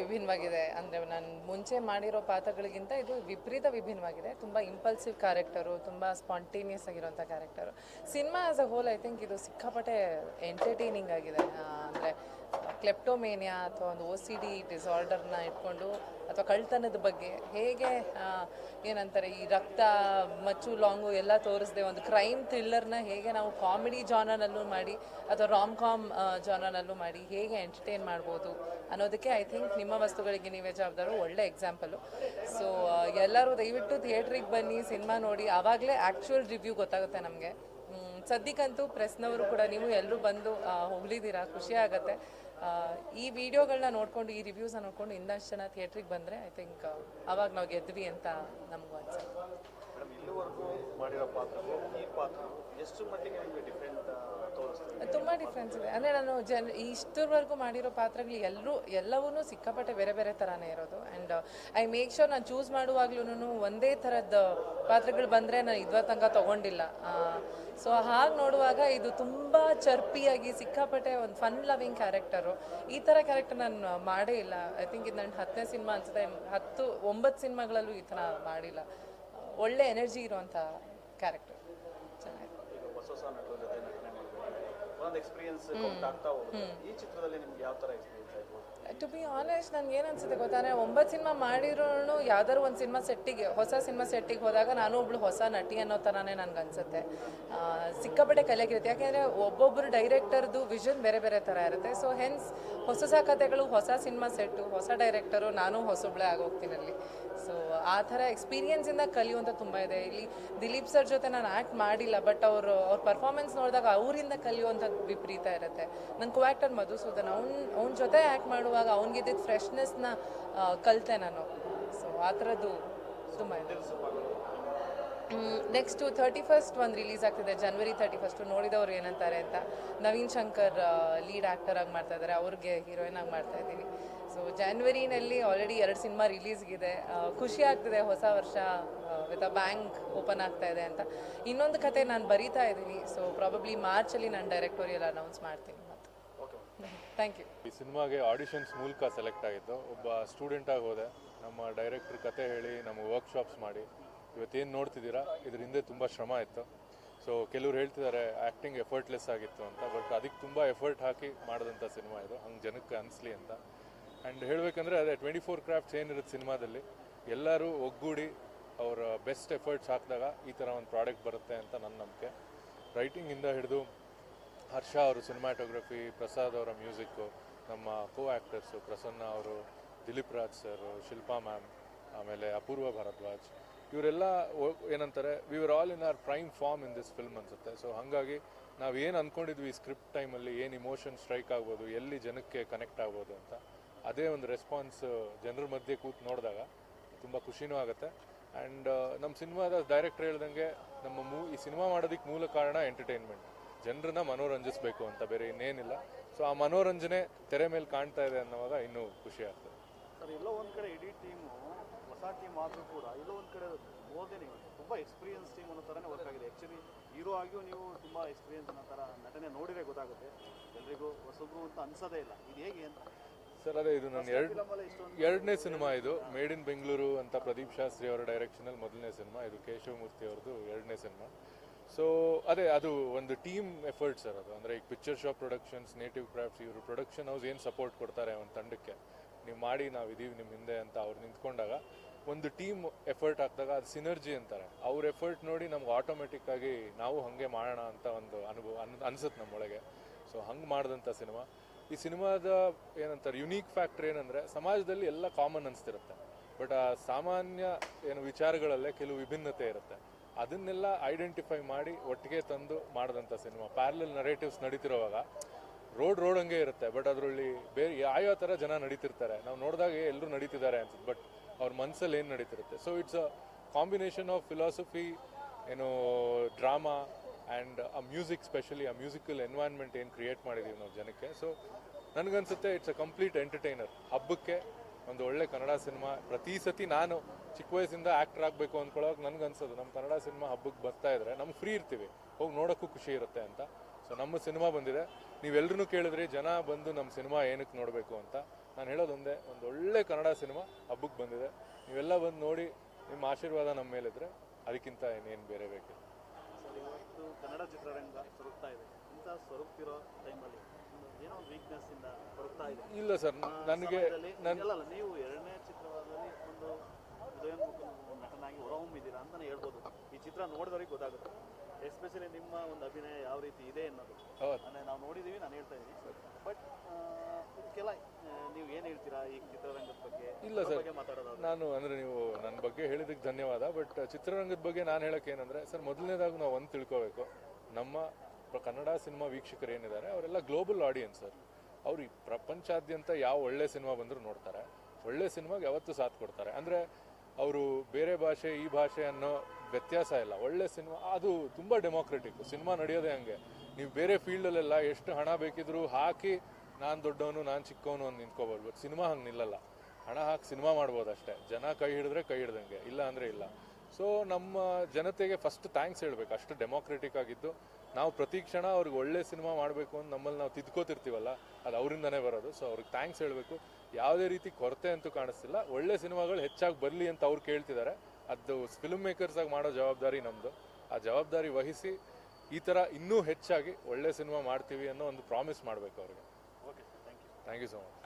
ವಿಭಿನ್ನವಾಗಿದೆ. ಅಂದರೆ ನಾನು ಮುಂಚೆ ಮಾಡಿರೋ ಪಾತ್ರಗಳಿಗಿಂತ ಇದು ವಿಪರೀತ ವಿಭಿನ್ನವಾಗಿದೆ. ತುಂಬ ಇಂಪಲ್ಸಿವ್ ಕ್ಯಾರೆಕ್ಟರು ತುಂಬ ಸ್ಪಾಂಟೇನಿಯಸ್ ಆಗಿರೋಂಥ character cinema as a whole I think ಇದು ಸಿಕ್ಕಾಪಟ್ಟೆ ಎಂಟರ್ಟೈನಿಂಗ್ ಆಗಿದೆ. ಅಂದರೆ ಕ್ಲೆಪ್ಟೋಮೇನಿಯಾ ಅಥವಾ ಒಂದು ಓ ಸಿ ಡಿ ಡಿಸಾರ್ಡರ್ನ ಇಟ್ಕೊಂಡು ಅಥವಾ ಕಳ್ತನದ ಬಗ್ಗೆ ಹೇಗೆ ಏನಂತಾರೆ, ಈ ರಕ್ತ ಮಚ್ಚು ಲಾಂಗು ಎಲ್ಲ ತೋರಿಸದೆ ಒಂದು ಕ್ರೈಮ್ ಥ್ರಿಲ್ಲರ್ನ ಹೇಗೆ ನಾವು ಕಾಮಿಡಿ ಜಾನಲ್ಲೂ ಮಾಡಿ ಅಥವಾ ರಾಮ್ ಕಾಮ್ ಜಾನರ್ನಲ್ಲೂ ಮಾಡಿ ಹೇಗೆ ಎಂಟರ್ಟೈನ್ ಮಾಡ್ಬೋದು ಅನ್ನೋದಕ್ಕೆ ಐ ಥಿಂಕ್ ನಿಮ್ಮ ವಸ್ತುಗಳಿಗೆ ನೀವೇ ಜವಾಬ್ದಾರು, ಒಳ್ಳೆ ಎಕ್ಸಾಂಪಲು ಸೊ ಎಲ್ಲರೂ ದಯವಿಟ್ಟು ಥಿಯೇಟ್ರಿಗೆ ಬನ್ನಿ ಸಿನಿಮಾ ನೋಡಿ, ಆವಾಗಲೇ ಆ್ಯಕ್ಚುಯಲ್ ರಿವ್ಯೂ ಗೊತ್ತಾಗುತ್ತೆ ನಮಗೆ. ಸದ್ಯಕ್ಕಂತೂ ಪ್ರೆಸ್ನವರು ಕೂಡ ನೀವು ಎಲ್ಲರೂ ಬಂದು ಹೊಗಳಿದ್ದೀರಾ ಖುಷಿ ಆಗುತ್ತೆ. ಈ ವಿಡಿಯೋಗಳನ್ನ ನೋಡ್ಕೊಂಡು, ಈ ರಿವ್ಯೂಸ್ನ ನೋಡ್ಕೊಂಡು, ಇನ್ನಷ್ಟು ಜನ ಥಿಯೇಟ್ರಿಗೆ ಬಂದರೆ ಐ ಥಿಂಕ್ ಅವಾಗ ನಾವು ಗೆದ್ವಿ ಅಂತ ನಮಗೂ ಅನ್ಸುತ್ತೆ. ತೋರಿಸ್ತದೆ? ತುಂಬ ಡಿಫ್ರೆನ್ಸ್ ಇದೆ. ಅಂದರೆ ನಾನು ಜನ, ಇಷ್ಟರವರೆಗೂ ಮಾಡಿರೋ ಪಾತ್ರಗಳು ಎಲ್ಲರೂ ಎಲ್ಲವೂ ಸಿಕ್ಕಾಪಟ್ಟೆ ಬೇರೆ ಬೇರೆ ಥರನೇ ಇರೋದು. ಆ್ಯಂಡ್ ಐ ಮೇಕ್ ಶೋರ್ ನಾನು ಚೂಸ್ ಮಾಡುವಾಗ್ಲೂ ಒಂದೇ ಥರದ ಪಾತ್ರಗಳು ಬಂದರೆ ನಾನು ಇದ್ವ ತನಕ ತೊಗೊಂಡಿಲ್ಲ. ಸೊ ಹಾಗೆ ನೋಡುವಾಗ ಇದು ತುಂಬ ಚರ್ಪಿಯಾಗಿ ಸಿಕ್ಕಾಪಟ್ಟೆ ಒಂದು ಫನ್ ಲವಿಂಗ್ ಕ್ಯಾರೆಕ್ಟರು ಈ ಥರ ಕ್ಯಾರೆಕ್ಟರ್ ನಾನು ಮಾಡೇ ಇಲ್ಲ. ಐ ಥಿಂಕ್ ಇದು ನನ್ನ ಹತ್ತನೇ ಸಿನಿಮಾ ಅನ್ಸುತ್ತೆ. ಹತ್ತು, ಒಂಬತ್ತು ಸಿನಿಮಾಗಳಲ್ಲೂ ಈ ಥರ ಮಾಡಿಲ್ಲ. ಒಳ್ಳೆ ಎನರ್ಜಿ ಇರುವಂಥ ಕ್ಯಾರೆಕ್ಟರ್ ಚೆನ್ನಾಗಿದೆ. ಈ ಚಿತ್ರದಲ್ಲಿ ನಿಮ್ಗೆ ಯಾವ ಥರ ಎಕ್ಸ್ಪೀರಿಯನ್ಸ್ ಆಯಿತು? ಟು ಬಿ ಆನೆಸ್ಟ್ ನನ್ಗೆ ಏನು ಅನ್ಸುತ್ತೆ ಗೊತ್ತಾನೆ ಒಂಬತ್ತು ಸಿನಿಮಾ ಮಾಡಿರೋನು ಯಾವ್ದಾದ್ರು ಒಂದು ಸಿನಿಮಾ ಸೆಟ್ಟಿಗೆ, ಹೊಸ ಸಿನಿಮಾ ಸೆಟ್ಟಿಗೆ ಹೋದಾಗ ನಾನು ಒಬ್ಳು ಹೊಸ ನಟಿ ಅನ್ನೋ ಥರನೇ ನನಗೆ ಅನ್ಸುತ್ತೆ. ಸಿಕ್ಕಾಪಟ್ಟೆ ಕಲೆಗಿರುತ್ತೆ. ಯಾಕೆಂದರೆ ಒಬ್ಬೊಬ್ಬರು ಡೈರೆಕ್ಟರ್ದು ವಿಷನ್ ಬೇರೆ ಬೇರೆ ಥರ ಇರುತ್ತೆ. ಸೊ ಹೆನ್ಸ್ ಹೊಸ ಹೊಸ ಕಥೆಗಳು ಹೊಸ ಸಿನಿಮಾ ಸೆಟ್ಟು, ಹೊಸ ಡೈರೆಕ್ಟರು, ನಾನು ಹೊಸೊಬ್ಳೆ ಆಗೋಗ್ತೀನಿ ಅಲ್ಲಿ. ಸೊ ಆ ಥರ ಎಕ್ಸ್ಪೀರಿಯೆನ್ಸಿಂದ ಕಲಿಯುವಂಥ ತುಂಬ ಇದೆ. ಇಲ್ಲಿ ದಿಲೀಪ್ ಸರ್ ಜೊತೆ ನಾನು ಆ್ಯಕ್ಟ್ ಮಾಡಿಲ್ಲ ಬಟ್ ಅವರು, ಅವ್ರ ಪರ್ಫಾರ್ಮೆನ್ಸ್ ನೋಡಿದಾಗ ಅವರಿಂದ ಕಲಿಯುವಂಥದ್ದು ವಿಪರೀತ ಇರುತ್ತೆ. ನನ್ನ ಕೋ ಆ್ಯಕ್ಟರ್ ಮಧುಸೂದನ್, ಅವ್ನ ಅವ್ನ ಜೊತೆ ಆ್ಯಕ್ಟ್ ಮಾಡುವಾಗ ಅವನಿಗಿದ್ದ ಫ್ರೆಶ್ನೆಸ್ನ ಕಲಿತೆ ನಾನು. ಸೊ ಆ ಥರದ್ದು ತುಂಬ ಇದೆ. ನೆಕ್ಸ್ಟು ತರ್ಟಿ ಫಸ್ಟ್ ಒಂದು ರಿಲೀಸ್ ಆಗ್ತಿದೆ ಜನ್ವರಿ ತರ್ಟಿ ಫಸ್ಟು ನೋಡಿದವರು ಏನಂತಾರೆ ಅಂತ. ನವೀನ್ ಶಂಕರ್ ಲೀಡ್ ಆ್ಯಕ್ಟರ್ ಆಗಿ ಮಾಡ್ತಾ ಇದ್ದಾರೆ ಅವ್ರಿಗೆ ಹೀರೋಯಿನ್ ಆಗಿ ಮಾಡ್ತಾ ಇದ್ದೀವಿ. ಸೊ ಜಾನ್ವರಿನಲ್ಲಿ ಆಲ್ರೆಡಿ ಎರಡು ಸಿನಿಮಾ ರಿಲೀಸ್ಗಿದೆ ಖುಷಿ ಆಗ್ತಿದೆ ಹೊಸ ವರ್ಷ ವಿತ್ ಅ ಬ್ಯಾಂಕ್ ಓಪನ್ ಆಗ್ತಾ ಇದೆ ಅಂತ. ಇನ್ನೊಂದು ಕತೆ ನಾನು ಬರೀತಾ ಇದ್ದೀನಿ. ಸೊ ಪ್ರಾಬಬ್ಲಿ ಮಾರ್ಚಲ್ಲಿ ನಾನು ಡೈರೆಕ್ಟೋರಿಯಲ್ ಅನೌನ್ಸ್ ಮಾಡ್ತೀನಿ. ಥ್ಯಾಂಕ್ ಯು ಈ ಸಿನಿಮಾಗೆ ಆಡಿಷನ್ಸ್ ಮೂಲಕ ಸೆಲೆಕ್ಟ್ ಆಗಿದ್ದು, ಒಬ್ಬ ಸ್ಟೂಡೆಂಟಾಗಿ ಹೋದೆ. ನಮ್ಮ ಡೈರೆಕ್ಟ್ರ್ ಕತೆ ಹೇಳಿ ನಮ್ಮ ವರ್ಕ್ಶಾಪ್ಸ್ ಮಾಡಿ. ಇವತ್ತೇನು ನೋಡ್ತಿದ್ದೀರಾ? ಇದ್ರ ಹಿಂದೆ ತುಂಬ ಶ್ರಮ ಇತ್ತು. ಸೊ ಕೆಲವ್ರು ಹೇಳ್ತಿದ್ದಾರೆ ಆ್ಯಕ್ಟಿಂಗ್ ಎಫರ್ಟ್ಲೆಸ್ ಆಗಿತ್ತು ಅಂತ. ಬಟ್ ಅದಕ್ಕೆ ತುಂಬ ಎಫರ್ಟ್ ಹಾಕಿ ಮಾಡಿದಂಥ ಸಿನಿಮಾ ಇದು. ಹಂಗೆ ಜನಕ್ಕೆ ಅನಿಸ್ಲಿ ಅಂತ. ಆ್ಯಂಡ್ ಹೇಳಬೇಕಂದ್ರೆ ಅದೇ ಟ್ವೆಂಟಿ ಫೋರ್ ಕ್ರಾಫ್ಟ್ಸ್ ಏನಿರುತ್ತೆ ಸಿನಿಮಾದಲ್ಲಿ. ಎಲ್ಲರೂ ಒಗ್ಗೂಡಿ ಅವರ ಬೆಸ್ಟ್ ಎಫರ್ಟ್ಸ್ ಹಾಕಿದಾಗ ಈ ಥರ ಒಂದು ಪ್ರಾಡಕ್ಟ್ ಬರುತ್ತೆ ಅಂತ ನನ್ನ ನಂಬಿಕೆ. ರೈಟಿಂಗಿಂದ ಹಿಡಿದು ಹರ್ಷ ಅವರು ಸಿನಿಮಾಟೋಗ್ರಫಿ ಪ್ರಸಾದ್ ಅವರ ಮ್ಯೂಸಿಕ್ಕು ನಮ್ಮ ಕೋ ಆ್ಯಕ್ಟರ್ಸು ಪ್ರಸನ್ನ ಅವರು, ದಿಲೀಪ್ ರಾಜ್ ಸರ್ ಶಿಲ್ಪಾ ಮ್ಯಾಮ್ ಆಮೇಲೆ ಅಪೂರ್ವ ಭಾರದ್ವಾಜ್, ಇವರೆಲ್ಲ ಏನಂತಾರೆ we were all in our prime form in this film ಅನ್ಸುತ್ತೆ. ಸೊ ಹಾಗಾಗಿ ನಾವು ಏನು ಅಂದ್ಕೊಂಡಿದ್ವಿ ಈ ಸ್ಕ್ರಿಪ್ಟ್ ಟೈಮಲ್ಲಿ ಏನು ಇಮೋಷನ್ ಸ್ಟ್ರೈಕ್ ಆಗ್ಬೋದು, ಎಲ್ಲಿ ಜನಕ್ಕೆ ಕನೆಕ್ಟ್ ಆಗ್ಬೋದು ಅಂತ, ಅದೇ ಒಂದು ರೆಸ್ಪಾನ್ಸ್ ಜನರ ಮಧ್ಯೆ ಕೂತು ನೋಡಿದಾಗ ತುಂಬ ಖುಷಿನೂ ಆಗುತ್ತೆ. ಆ್ಯಂಡ್ ನಮ್ಮ ಸಿನಿಮಾದ ಡೈರೆಕ್ಟರ್ ಹೇಳ್ದಂಗೆ, ನಮ್ಮ ಮೂ, ಈ ಸಿನಿಮಾ ಮಾಡೋದಕ್ಕೆ ಮೂಲ ಕಾರಣ ಎಂಟರ್ಟೈನ್ಮೆಂಟ್ ಜನರನ್ನ ಮನೋರಂಜಿಸಬೇಕು ಅಂತ ಬೇರೆ ಇನ್ನೇನಿಲ್ಲ. ಸೊ ಆ ಮನೋರಂಜನೆ ತೆರೆ ಮೇಲೆ ಕಾಣ್ತಾ ಇದೆ ಅನ್ನೋವಾಗ ಇನ್ನೂ ಖುಷಿ ಆಗ್ತದೆ. ಸರ್ ಎಲ್ಲೋ ಒಂದು ಕಡೆ ಇಡೀ ಟೀಮು ಹೊಸ ಟೀಮ್ ಆದರೂ ಕೂಡ ಎಲ್ಲೋ ಒಂದು ಕಡೆ ಓದೇನೆ ತುಂಬ ಎಕ್ಸ್ಪೀರಿಯನ್ಸ್ ಟೀಮ್ ಅನ್ನೋ ಥರನೇ ವರ್ಕ್ ಆಗಿದೆ. ಆ್ಯಕ್ಚುಲಿ ಹೀರೋ ಆಗಿಯೂ ನೀವು ತುಂಬ ಎಕ್ಸ್ಪೀರಿಯನ್ಸ್ ಅನ್ನೋ ಥರ ನಟನೆ ನೋಡಿದರೆ ಗೊತ್ತಾಗುತ್ತೆ. ಎಲ್ರಿಗೂ ಹೊಸಬ್ರು ಅಂತ ಅನ್ಸೋದೇ ಇಲ್ಲ. ಇದು ಹೇಗೆ ಅಂತ? ಸರ್ ಅದೇ ಇದು ನನ್ನ ಎರಡು ಎರಡನೇ ಸಿನಿಮಾ ಇದು. ಮೇಡ್ ಇನ್ ಬೆಂಗಳೂರು ಅಂತ ಪ್ರದೀಪ್ ಶಾಸ್ತ್ರಿ ಅವರ ಡೈರೆಕ್ಷನಲ್ಲಿ ಮೊದಲನೇ ಸಿನಿಮಾ. ಇದು ಕೇಶವಮೂರ್ತಿ ಅವರದು ಎರಡನೇ ಸಿನಿಮಾ. ಸೊ ಅದೇ, ಅದು ಒಂದು ಟೀಮ್ ಎಫರ್ಟ್ ಸರ್ ಅದು. ಅಂದರೆ ಈಗ Picture Shop Productions Native Crafts ಇವರು ಪ್ರೊಡಕ್ಷನ್ ಹೌಸ್ ಏನು ಸಪೋರ್ಟ್ ಕೊಡ್ತಾರೆ ಒಂದು ತಂಡಕ್ಕೆ? ನೀವು ಮಾಡಿ, ನಾವು ಇದೀವಿ ನಿಮ್ಮ ಹಿಂದೆ ಅಂತ ಅವ್ರು ನಿಂತ್ಕೊಂಡಾಗ, ಒಂದು ಟೀಮ್ ಎಫರ್ಟ್ ಹಾಕಿದಾಗ ಅದು ಸಿನರ್ಜಿ ಅಂತಾರೆ. ಅವ್ರ ಎಫರ್ಟ್ ನೋಡಿ ನಮ್ಗೆ ಆಟೋಮೆಟಿಕ್ ಆಗಿ ನಾವು ಹಾಗೆ ಮಾಡೋಣ ಅಂತ ಒಂದು ಅನುಭವ, ಅನ್ ಅನ್ಸುತ್ತೆ ನಮ್ಮೊಳಗೆ ಸೊ ಹಂಗೆ ಮಾಡಿದಂಥ ಸಿನಿಮಾ. ಈ ಸಿನಿಮಾದ ಏನಂತಾರೆ ಯುನೀಕ್ ಫ್ಯಾಕ್ಟ್ರ್ ಏನಂದರೆ, ಸಮಾಜದಲ್ಲಿ ಎಲ್ಲ ಕಾಮನ್ ಅನಿಸ್ತಿರುತ್ತೆ. ಬಟ್ ಆ ಸಾಮಾನ್ಯ ಏನು ವಿಚಾರಗಳಲ್ಲೇ ಕೆಲವು ವಿಭಿನ್ನತೆ ಇರುತ್ತೆ. ಅದನ್ನೆಲ್ಲ ಐಡೆಂಟಿಫೈ ಮಾಡಿ ಒಟ್ಟಿಗೆ ತಂದು ಮಾಡಿದಂಥ ಸಿನಿಮಾ ಪ್ಯಾರಲಲ್ ನರೇಟಿವ್ಸ್ ನಡೀತಿರೋವಾಗ ರೋಡ್ ರೋಡ್ ಹಂಗೆ ಇರುತ್ತೆ ಬಟ್ ಅದರಲ್ಲಿ ಬೇರೆ ಯಾವ್ಯಾವ ಥರ ಜನ ನಡೀತಿರ್ತಾರೆ, ನಾವು ನೋಡಿದಾಗ ಎಲ್ಲರೂ ನಡೀತಿದ್ದಾರೆ ಅನ್ಸುತ್ತೆ ಬಟ್ ಅವ್ರ ಮನಸ್ಸಲ್ಲಿ ಏನು ನಡೀತಿರುತ್ತೆ. So it's a combination of philosophy ಏನು ಡ್ರಾಮಾ ಆ್ಯಂಡ್ ಆ ಮ್ಯೂಸಿಕ್ ಸ್ಪೆಷಲಿ ಆ ಮ್ಯೂಸಿಕಲ್ ಎನ್ವೈರ್ನ್ಮೆಂಟ್ ಏನು ಕ್ರಿಯೇಟ್ ಮಾಡಿದ್ದೀವಿ ನಾವು ಜನಕ್ಕೆ. ಸೊ ನನಗನ್ಸುತ್ತೆ ಇಟ್ಸ್ ಅ ಕಂಪ್ಲೀಟ್ ಎಂಟರ್ಟೈನರ್ ಹಬ್ಬಕ್ಕೆ ಒಂದು ಒಳ್ಳೆ ಕನ್ನಡ ಸಿನಿಮಾ. ಪ್ರತಿ ಸತಿ ನಾನು ಚಿಕ್ಕ ವಯಸ್ಸಿಂದ ಆಕ್ಟರ್ ಆಗಬೇಕು ಅಂದ್ಕೊಳ್ಳೋಕೆ ನನಗನ್ಸೋದು ನಮ್ಮ ಕನ್ನಡ ಸಿನಿಮಾ ಹಬ್ಬಕ್ಕೆ ಬರ್ತಾ ಇದ್ರೆ ನಮ್ಗೆ ಫ್ರೀ ಇರ್ತೀವಿ. ಹೋಗಿ ನೋಡೋಕ್ಕೂ ಖುಷಿ ಇರುತ್ತೆ ಅಂತ. ಸೊ ನಮ್ಮ ಸಿನಿಮಾ ಬಂದಿದೆ. ನೀವೆಲ್ಲರೂ ಕೇಳಿದ್ರಿ, ಜನ ಬಂದು ನಮ್ಮ ಸಿನಿಮಾ ಏನಕ್ಕೆ ನೋಡಬೇಕು ಅಂತ. ನಾನು ಹೇಳೋದೊಂದೇ, ಒಂದು ಒಳ್ಳೆ ಕನ್ನಡ ಸಿನಿಮಾ ಹಬ್ಬಕ್ಕೆ ಬಂದಿದೆ. ನೀವೆಲ್ಲ ಬಂದು ನೋಡಿ, ನಿಮ್ಮ ಆಶೀರ್ವಾದ ನಮ್ಮ ಮೇಲಿದ್ರೆ ಅದಕ್ಕಿಂತ ಇನ್ನೇನು ಬೇರೆ ಬೇಕಿಲ್ಲ. ಕನ್ನಡ ಚಿತ್ರರಂಗ ಸೊರಗ್ತಾ ಇದೆ. ಇಂಥ ಸೊರಗ್ತಿರೋ ಟೈಮಲ್ಲಿ ಇಲ್ಲ ಸರ್ ನನಗೆ ನೀವು ಎರಡನೇ ಚಿತ್ರದಲ್ಲಿ ಒಂದು ನಟನಾಗಿ ಹೊರಹೊಮ್ಮಿದ್ದೀರಾ ಅಂತಾನೆ ಹೇಳ್ಬೋದು. ಈ ಚಿತ್ರ ನೋಡಿದವರಿಗೆ ಗೊತ್ತಾಗುತ್ತೆ. ಎಸ್ಪೆಷಲಿ ನಿಮ್ಮ ಒಂದು ಅಭಿನಯ ಯಾವ ರೀತಿ ಇದೆ ಅನ್ನೋದು. ಹೌದು. ಅಂದರೆ ನಾವು ನೋಡಿದ್ದೀವಿ ನಾನು ಹೇಳ್ತಾ ಇದ್ದೀನಿ. ಬಟ್ ಇದಕ್ಕೆಲ್ಲ ನೀವು ಏನು ಹೇಳ್ತೀರಾ ಈ ಚಿತ್ರರಂಗದ ಬಗ್ಗೆ? ಇಲ್ಲ ಸರ್. ನಾನು ಅಂದರೆ ನೀವು ನನ್ನ ಬಗ್ಗೆ ಹೇಳಿದಕ್ಕೆ ಧನ್ಯವಾದ. ಬಟ್ ಚಿತ್ರರಂಗದ ಬಗ್ಗೆ ನಾನು ಹೇಳೋಕೆ ಏನಂದರೆ ಸರ್ ಮೊದಲನೇದಾಗಿ ನಾವು ಒಂದು ತಿಳ್ಕೋಬೇಕು. ನಮ್ಮ ಕನ್ನಡ ಸಿನಿಮಾ ವೀಕ್ಷಕರು ಏನಿದ್ದಾರೆ, ಅವರೆಲ್ಲ ಗ್ಲೋಬಲ್ ಆಡಿಯನ್ಸ್ ಸರ್. ಅವರು ಪ್ರಪಂಚಾದ್ಯಂತ ಯಾವ ಒಳ್ಳೆ ಸಿನಿಮಾ ಬಂದರೂ ನೋಡ್ತಾರೆ. ಒಳ್ಳೆ ಸಿನಿಮಾಗೆ ಯಾವತ್ತೂ ಸಾಥ್ ಕೊಡ್ತಾರೆ. ಅಂದರೆ ಅವರು ಬೇರೆ ಭಾಷೆ, ಈ ಭಾಷೆ ಅನ್ನೋ ವ್ಯತ್ಯಾಸ ಇಲ್ಲ. ಒಳ್ಳೆ ಸಿನಿಮಾ, ಅದು ತುಂಬ ಡೆಮೋಕ್ರೆಟಿಕ್ ಸಿನಿಮಾ ನಡೆಯೋದೇ ಹಂಗೆ. ನೀವು ಬೇರೆ ಫೀಲ್ಡಲ್ಲೆಲ್ಲ ಎಷ್ಟು ಹಣ ಬೇಕಿದ್ರೂ ಹಾಕಿ ನಾನು ದೊಡ್ಡವನು, ನಾನು ಚಿಕ್ಕವನು ಅಂತ ನಿಂತ್ಕೋಬೋದು. ಬಟ್ ಸಿನಿಮಾ ಹಂಗೆ ನಿಲ್ಲಲ್ಲ. ಹಣ ಹಾಕಿ ಸಿನಿಮಾ ಮಾಡ್ಬೋದು ಅಷ್ಟೇ. ಜನ ಕೈ ಹಿಡಿದ್ರೆ ಕೈ ಹಿಡ್ದಂಗೆ. ಇಲ್ಲ ಅಂದರೆ ಇಲ್ಲ. ಸೊ ನಮ್ಮ ಜನತೆಗೆ ಫಸ್ಟ್ ಥ್ಯಾಂಕ್ಸ್ ಹೇಳಬೇಕು. ಅಷ್ಟು ಡೆಮೋಕ್ರೆಟಿಕ್ ಆಗಿದ್ದು ನಾವು ಪ್ರತಿ ಕ್ಷಣ ಅವ್ರಿಗೆ ಒಳ್ಳೆ ಸಿನಿಮಾ ಮಾಡಬೇಕು ಅಂತ ನಮ್ಮಲ್ಲಿ ನಾವು ತಿದ್ಕೋತಿರ್ತೀವಲ್ಲ ಅದು ಅವರಿಂದನೇ ಬರೋದು. ಸೊ ಅವ್ರಿಗೆ ಥ್ಯಾಂಕ್ಸ್ ಹೇಳಬೇಕು. ಯಾವುದೇ ರೀತಿ ಕೊರತೆ ಅಂತೂ ಕಾಣಿಸ್ತಿಲ್ಲ. ಒಳ್ಳೆ ಸಿನಿಮಾಗಳು ಹೆಚ್ಚಾಗಿ ಬರಲಿ ಅಂತ ಅವ್ರು ಕೇಳ್ತಿದ್ದಾರೆ. ಅದು ಫಿಲ್ಮ್ ಮೇಕರ್ಸಾಗಿ ಮಾಡೋ ಜವಾಬ್ದಾರಿ ನಮ್ಮದು ಆ ಜವಾಬ್ದಾರಿ ವಹಿಸಿ ಈ ಥರ ಇನ್ನೂ ಹೆಚ್ಚಾಗಿ ಒಳ್ಳೆ ಸಿನಿಮಾ ಮಾಡ್ತೀವಿ ಅನ್ನೋ ಒಂದು ಪ್ರಾಮಿಸ್ ಮಾಡಬೇಕು ಅವ್ರಿಗೆ. Okay sir thank you thank you so much